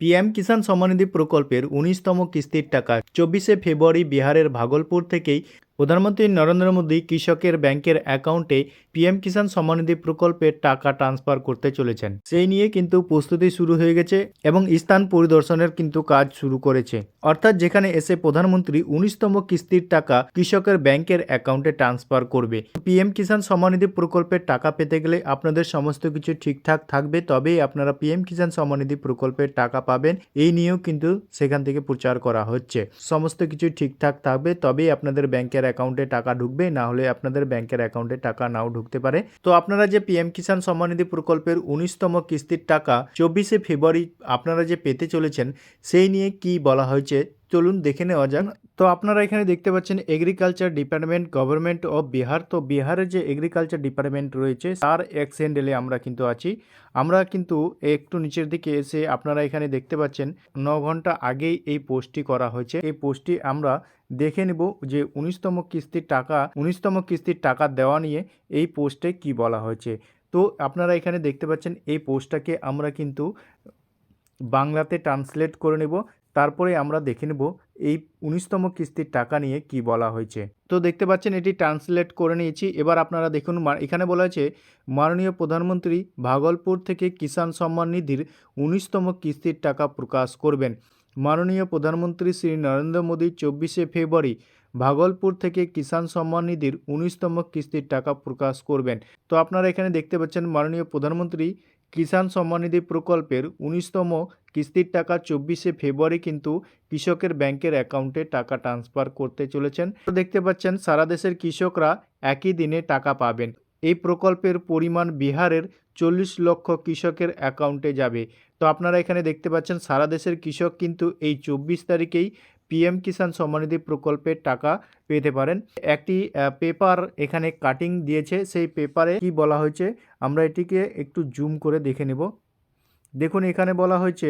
PM কিষাণ সম্মানিধি প্রকল্পের উনিশতম কিস্তির টাকা চব্বিশে ফেব্রুয়ারি বিহারের ভাগলপুর থেকেই প্রধানমন্ত্রী নরেন্দ্র মোদী কৃষকের ব্যাংকের অ্যাকাউন্টে পিএম কিষাণ সম্মানিধি প্রকল্পের টাকা ট্রান্সফার করতে চলেছেন। সেই নিয়ে কিন্তু প্রস্তুতি শুরু হয়ে গেছে এবং স্থান পরিদর্শনের কিন্তু কাজ শুরু করেছে। অর্থাৎ যেখানে এসে প্রধানমন্ত্রী উনিশতম কিস্তির টাকা কৃষকের ব্যাংকের অ্যাকাউন্টে ট্রান্সফার করবে। পিএম কিষাণ সম্মানিধি প্রকল্পের টাকা পেতে গেলে আপনাদের সমস্ত কিছু ঠিকঠাক থাকবে, তবেই আপনারা পিএম কিষাণ সম্মানিধি প্রকল্পের টাকা পাবেন। এই নিয়েও কিন্তু সেখান থেকে প্রচার করা হচ্ছে। সমস্ত কিছু ঠিকঠাক থাকবে, তবেই আপনাদের ব্যাংকের অ্যাকাউন্টে টাকা ঢুকবে, না হলে আপনাদের ব্যাংকের অ্যাকাউন্টে টাকা নাও ঢুকতে পারে। তো আপনারা যে পিএম কিষাণ সম্মানিধি প্রকল্পের উনিশতম কিস্তির টাকা চব্বিশে ফেব্রুয়ারি আপনারা যে পেতে চলেছেন, সেই নিয়ে কি বলা হয়েছে, চলুন দেখে নেওয়া যাক। তো আপনারা এখানে দেখতে পাচ্ছেন agriculture department government of Bihar তো বিহারের যে এগ্রিকালচার ডিপার্টমেন্ট রয়েছে, তার এক হ্যান্ডেলে আমরা কিন্তু আছি। আমরা কিন্তু একটু নিচের দিকে এসে আপনারা এখানে দেখতে পাচ্ছেন, ন ঘণ্টা আগেই এই পোস্টটি করা হয়েছে। এই পোস্টটি আমরা দেখে নেব যে উনিশতম কিস্তির টাকা, উনিশতম কিস্তির টাকা দেওয়া নিয়ে এই পোস্টে কি বলা হয়েছে। তো আপনারা এখানে দেখতে পাচ্ছেন এই পোস্টটাকে আমরা কিন্তু বাংলাতে ট্রান্সলেট করে নেব। তারপরে আমরা দেখে নেব এই উনিশতম কিস্তির টাকা নিয়ে কি বলা হয়েছে। তো দেখতে পাচ্ছেন এটি ট্রান্সলেট করে নিয়েছি। এবার আপনারা দেখুন এখানে বলা হয়েছে, মাননীয় প্রধানমন্ত্রী ভাগলপুর থেকে কিষাণ সম্মান নিধির উনিশতম কিস্তির টাকা প্রকাশ করবেন। মাননীয় প্রধানমন্ত্রী শ্রী নরেন্দ্র মোদী চব্বিশে ফেব্রুয়ারি ভাগলপুর থেকে কিষাণ সম্মান নিধির উনিশতম কিস্তির টাকা প্রকাশ করবেন। তো আপনারা এখানে দেখতে পাচ্ছেন মাননীয় প্রধানমন্ত্রী কিষাণ সম্মান নিধি প্রকল্পের উনিশতম কিস্তির টাকা চব্বিশে ফেব্রুয়ারি কিন্তু কৃষকের ব্যাংকের অ্যাকাউন্টে টাকা ট্রান্সফার করতে চলেছেন। তো দেখতে পাচ্ছেন সারা দেশের কৃষকরা একই দিনে টাকা পাবেন। এই প্রকল্পের পরিমাণ বিহারের চল্লিশ লক্ষ কৃষকের অ্যাকাউন্টে যাবে। তো আপনারা এখানে দেখতে পাচ্ছেন, সারা দেশের কৃষক কিন্তু এই চব্বিশ তারিখেই পিএম কিষাণ সম্মানিধি প্রকল্পের টাকা পেতে পারেন। একটি পেপার এখানে কাটিং দিয়েছে। সেই পেপারে কি বলা হয়েছে, আমরা এটিকে একটু জুম করে দেখে নেব। দেখুন, এখানে বলা হয়েছে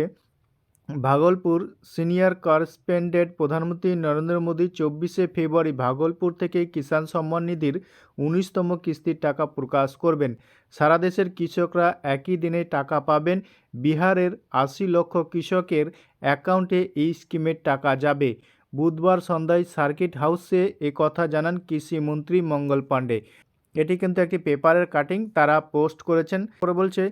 ভাগলপুর সিনিয়র করেসপেন্ডেন্ট প্রধানমন্ত্রী নরেন্দ্র মোদী চব্বিশে ফেব্রুয়ারি ভাগলপুর থেকে কিষাণ সম্মান নিধির উনিশতম কিস্তির টাকা প্রকাশ করবেন। সারা দেশের কৃষকরা একই দিনে টাকা পাবেন। বিহারের আশি লক্ষ কৃষকের অ্যাকাউন্টে এই স্কিমের টাকা যাবে। বুধবার সন্ধ্যায় সার্কিট হাউসে কথা জানান কৃষিমন্ত্রী মঙ্গল পাণ্ডে। এটি কিন্তু একটি পেপারের কাটিং, তারা পোস্ট করেছেন। পরে বলছে,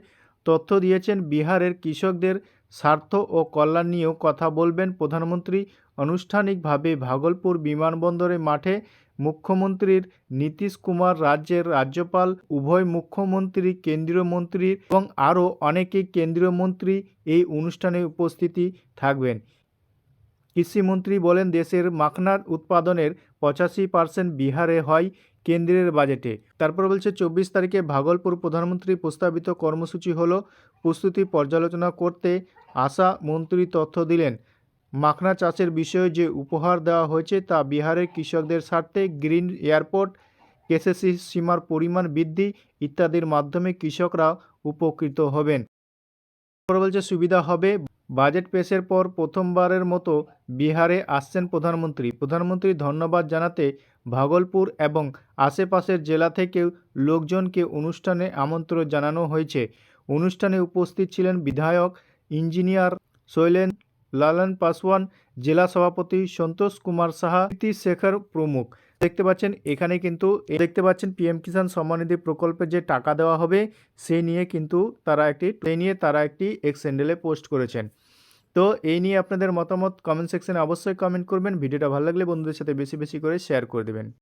তথ্য দিয়েছেন বিহারের কৃষকদের স্বার্থ ও কল্যাণ নিয়েও কথা বলবেন প্রধানমন্ত্রী। আনুষ্ঠানিকভাবে ভাগলপুর বিমানবন্দরে মাঠে মুখ্যমন্ত্রীর নীতিশ কুমার, রাজ্যের রাজ্যপাল, উভয় মুখ্যমন্ত্রী, কেন্দ্রীয় মন্ত্রী এবং আরও অনেকে কেন্দ্রীয় মন্ত্রী এই অনুষ্ঠানে উপস্থিতি থাকবেন। কৃষিমন্ত্রী বলেন, দেশের মাখনার উৎপাদনের পঁচাশি পার্সেন্ট বিহারে হয় কেন্দ্রের বাজেটে। তারপর বলছে, চব্বিশ তারিখে ভাগলপুর প্রধানমন্ত্রী প্রস্তাবিত কর্মসূচি হল প্রস্তুতি পর্যালোচনা করতে আসা মন্ত্রী তথ্য দিলেন। মাখনা চাষের বিষয়ে যে উপহার দেওয়া হয়েছে তা বিহারের কৃষকদের স্বার্থে, গ্রিন এয়ারপোর্ট, কেসিসি সীমার পরিমাণ বৃদ্ধি ইত্যাদির মাধ্যমে কৃষকরা উপকৃত হবেন। বলছে, সুবিধা হবে বাজেট পেশের পর প্রথমবারের মতো বিহারে আসছেন প্রধানমন্ত্রী। প্রধানমন্ত্রী ধন্যবাদ জানাতে ভাগলপুর এবং আশেপাশের জেলা থেকেও লোকজনকে অনুষ্ঠানে আমন্ত্রণ জানানো হয়েছে। অনুষ্ঠানে উপস্থিত ছিলেন বিধায়ক, ইঞ্জিনিয়ার শৈলেন লালন পাসওয়ান, জেলা সভাপতি সন্তোষ কুমার সাহা শেখর প্রমুখ। দেখতে পাচ্ছেন, এখানে কিন্তু দেখতে পাচ্ছেন পিএম কিষাণ সম্মানিধি প্রকল্পে যে টাকা দেওয়া হবে, সে নিয়ে কিন্তু তারা একটি এই নিয়ে তারা একটি এক্স হ্যান্ডেলে পোস্ট করেছেন। তো এই নিয়ে আপনাদের মতামত কমেন্ট সেকশনে অবশ্যই কমেন্ট করবেন। ভিডিওটা ভালো লাগলে বন্ধুদের সাথে বেশি বেশি করে শেয়ার করে দেবেন।